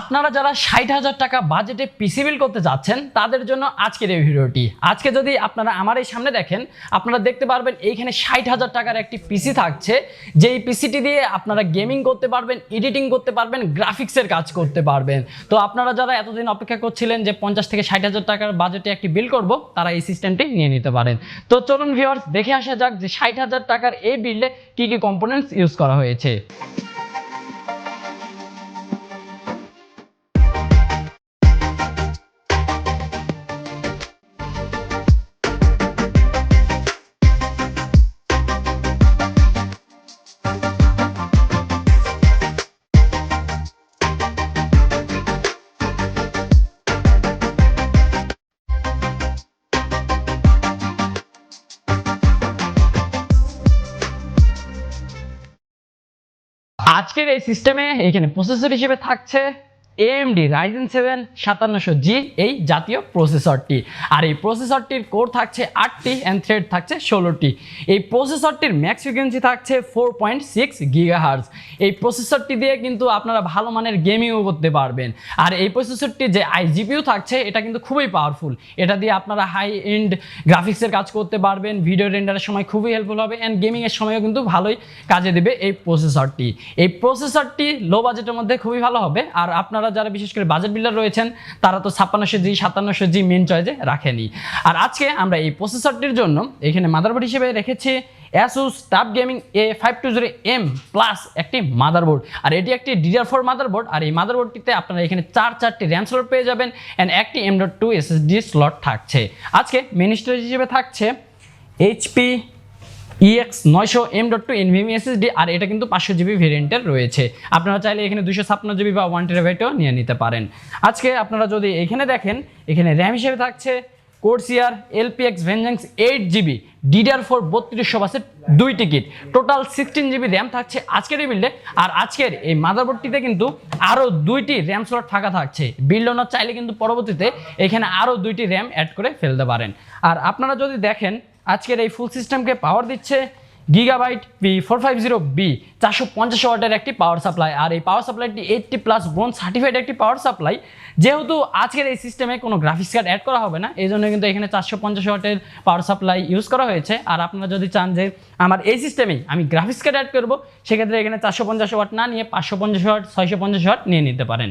আপনারা যারা ষাট হাজার টাকা বাজেটে পিসি বিল করতে যাচ্ছেন, তাদের জন্য আজকের এই ভিডিওটি। আজকে যদি আপনারা আমার এই সামনে দেখেন, আপনারা দেখতে পারবেন এইখানে ষাট হাজার টাকার একটি পিসি থাকছে। যেই পিসিটি দিয়ে আপনারা গেমিং করতে পারবেন এডিটিং করতে পারবেন গ্রাফিক্সের কাজ করতে পারবেন। তো আপনারা যারা এতদিন অপেক্ষা করছিলেন যে পঞ্চাশ থেকে ষাট হাজার টাকার বাজেটে একটি বিল করব, তারা এই সিস্টেমটি নিয়ে নিতে পারেন। তো চলুন ভিউয়ার্স দেখে আসা যাক যে ষাট হাজার টাকার এই বিলে কী কী কম্পোনেন্টস ইউজ করা হয়েছে। আজকের এই সিস্টেমে এখানে প্রসেসর হিসেবে থাকছে। AMD Ryzen সেভেন সাতান্নশো জি এই জাতীয় প্রসেসরটি। আর এই প্রসেসরটির কোর থাকছে আটটি অ্যান্ড থ্রেড থাকছে ষোলোটি। এই প্রসেসরটির ম্যাক্স ফ্রিকোয়েন্সি থাকছে ফোর পয়েন্ট সিক্স গিগাহার্স এই প্রসেসরটি দিয়ে কিন্তু আপনারা ভালো মানের গেমিংও করতে পারবেন। আর এই প্রসেসরটি যে আইজিপিউ থাকছে, এটা কিন্তু খুবই পাওয়ারফুল এটা দিয়ে আপনারা হাই এন্ড গ্রাফিক্সের কাজ করতে পারবেন ভিডিও রেন্ডারের সময় খুবই হেল্পফুল হবে অ্যান্ড গেমিংয়ের সময়ও কিন্তু ভালোই কাজে দেবে এই প্রসেসরটি। এই প্রসেসরটি লো বাজেটের মধ্যে খুবই ভালো হবে, আর আপনারা যারা বিশেষ করে বাজেট বিল্ডার রয়েছেন, তারা তো ছাপ্পান্নশো জি, সাতান্নশো জি মেন চয়েজে রাখেনি। আর আজকে আমরা এই প্রসেসরটির জন্য এখানে মাদারবোর্ড হিসেবে রেখেছি Asus TUF gaming A five two zero M plus একটি মাদারবোর্ড আর এটি একটি ডিডিআর ফোর মাদারবোর্ড আর এই মাদারবোর্ডটিতে আপনারা এখানে চার চারটি র্যাম স্লট পেয়ে যাবেন অ্যান্ড একটি M dot two SSD slot থাকছে। আজকে মেন স্টোরেজ হিসেবে থাকছে এইচপি ইএক্স নয়শো M dot two NVMe SSD আর এটা কিন্তু পাঁচশো জিবি ভেরিয়েন্টের রয়েছে। আপনারা চাইলে এখানে দুশো ছাপ্পান্ন জিবি বা ওয়ান টেরাবাইটও নিয়ে নিতে পারেন। আজকে আপনারা যদি এখানে দেখেন, এখানে র্যাম হিসেবে থাকছে Corsair LPX Vengeance eight GB DDR four বত্রিশশো বাসের দুই টিকিট। টোটাল সিক্সটিন জিবি র্যাম থাকছে আজকের এই বিল্ডে আর আজকের এই মাদারবোর্ডটিতে কিন্তু আরও দুইটি র্যাম স্লট ফাঁকা থাকছে। বিল্ড ওনার চাইলে কিন্তু পরবর্তীতে এখানে আরও দুইটি র্যাম অ্যাড করে ফেলতে পারেন। আর আপনারা যদি দেখেন আজকের এই ফুল সিস্টেমকে পাওয়ার দিচ্ছে Gigabyte P four five zero B চারশো পঞ্চাশ ওয়াটের একটি পাওয়ার সাপ্লাই আর এই পাওয়ার সাপ্লাইটি এইটটি প্লাস বোন সার্টিফাইড একটি পাওয়ার সাপ্লাই যেহেতু আজকের এই সিস্টেমে কোনো গ্রাফিক্স কার্ড অ্যাড করা হবে না, এই জন্য কিন্তু এখানে চারশো পঞ্চাশ ওয়াটের পাওয়ার সাপ্লাই ইউজ করা হয়েছে। আর আপনারা যদি চান যে আমার এই সিস্টেমেই আমি গ্রাফিক্স কার্ড অ্যাড করব, সেক্ষেত্রে এখানে চারশো পঞ্চাশ ওয়াট না নিয়ে পাঁচশো পঞ্চাশ ওয়াট, ছয়শো পঞ্চাশ ওয়াট নিয়ে নিতে পারেন।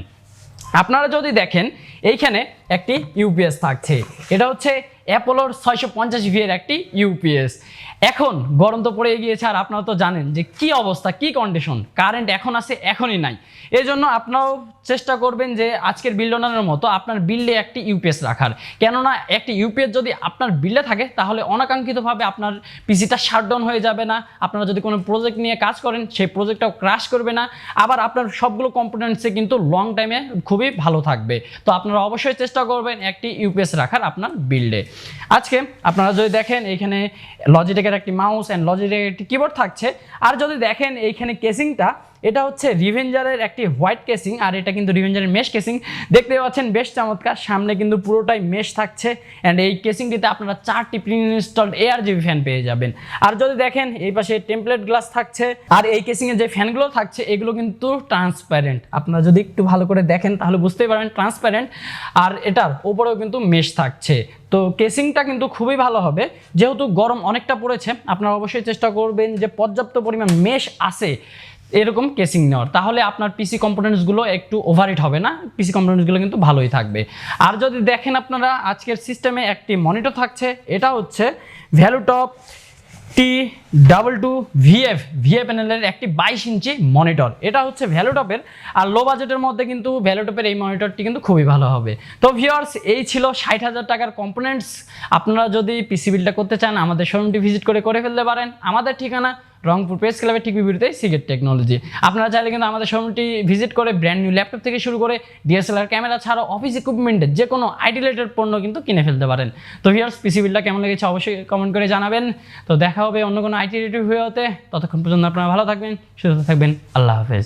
আপনারা যদি দেখেন, এইখানে একটি ইউপিএস থাকছে। এটা হচ্ছে অ্যাপোলোর ছয়শো পঞ্চাশ ভিয়ের একটি ইউপিএস এখন গরম তো পড়ে গিয়েছে আর আপনারা তো জানেন যে কি অবস্থা, কি কন্ডিশন কারেন্ট এখন আছে, এখনই নাই। এই জন্য আপনারাও চেষ্টা করবেন যে আজকের বিল্ড ওনারের মতো আপনার বিল্ডে একটি ইউপিএস রাখার। কেননা একটি ইউপিএস যদি আপনার বিল্ডে থাকে, তাহলে অনাকাঙ্ক্ষিতভাবে আপনার পিসিটা শাটডাউন হয়ে যাবে না। আপনারা যদি কোনো প্রজেক্ট নিয়ে কাজ করেন, সেই প্রজেক্টটাও ক্রাশ করবে না। আবার আপনার সবগুলো কম্পোনেন্টসে কিন্তু লং টাইমে খুবই ভালো থাকবে। তো আপনারা অবশ্যই চেষ্টা করবেন একটি ইউপিএস রাখার আপনার বিল্ডে আজকে আপনারা যদি দেখেন এইখানে লজিটেকের একটি মাউস অ্যান্ড লজিটেকের একটি কিবোর্ড থাকছে, আর যদি দেখেন এইখানে কেসিংটা এটা হচ্ছে রিভেঞ্জারের একটি হোয়াইট কেসিং আর এটা কিন্তু রিভেঞ্জারের মেশ কেসিং দেখতে পাচ্ছেন বেশ চমৎকার, সামনে কিন্তু পুরোটাই মেশ থাকছে অ্যান্ড এই কেসিংটিতে আপনারা চারটি pre installed AR GB fan পেয়ে যাবেন। আর যদি দেখেন, এই পাশে টেমপ্লেট গ্লাস থাকছে আর এই কেসিংয়ের যে ফ্যানগুলো থাকছে, এগুলো কিন্তু ট্রান্সপারেন্ট আপনারা যদি একটু ভালো করে দেখেন, তাহলে বুঝতেই পারবেন ট্রান্সপারেন্ট আর এটার ওপরেও কিন্তু মেশ থাকছে। তো কেসিংটা কিন্তু খুবই ভালো হবে। যেহেতু গরম অনেকটা পড়েছে, আপনারা অবশ্যই চেষ্টা করবেন যে পর্যাপ্ত পরিমাণ মেশ আছে। এরকম কেসিং নেওয়ার। তাহলে আপনার পিসি কম্পোনেন্টসগুলো একটু ওভারহিট হবে না? পিসি কম্পোনেন্টসগুলো কিন্তু ভালোই থাকবে। আর যদি দেখেন আপনারা, আজকের সিস্টেমে একটি মনিটর থাকছে, এটা হচ্ছে ValueTop T double two VF VF প্যানেলের একটি বাইশ ইঞ্চি মনিটর এটা হচ্ছে ভ্যালুটপের আর লো বাজেটের মধ্যে কিন্তু ভ্যালুটপের এই মনিটরটি কিন্তু খুবই ভালো হবে। তো ভিওর্স এই ছিল ষাট হাজার টাকার কম্পোনেন্টস আপনারা যদি পিসি বিলটা করতে চান, আমাদের শোরুমটি ভিজিট করে করে ফেলতে পারেন। আমাদের ঠিকানা রংপুর প্রেস ক্লাবের ঠিক বিপরীতে সিগেট টেকনোলজি। আপনারা চাইলে কিন্তু আমাদের শোরুমটি ভিজিট করে ব্র্যান্ড নিউ ল্যাপটপ থেকে শুরু করে ডিএসএলআর ক্যামেরা ছাড়াও অফিস ইকুইপমেন্টের যে কোনো আইটি রিলেটেড পণ্য কিন্তু কিনে ফেলতে পারেন। তো ভিয়ার্স পিসি বিলটা কেমন লেগেছে অবশ্যই কমেন্ট করে জানাবেন। তো দেখা হবে অন্য কোনো আইটি রিলেটেড হতে ততক্ষণ পর্যন্ত আপনারা ভালো থাকবেন, সুস্থ থাকবেন। আল্লাহ হাফেজ।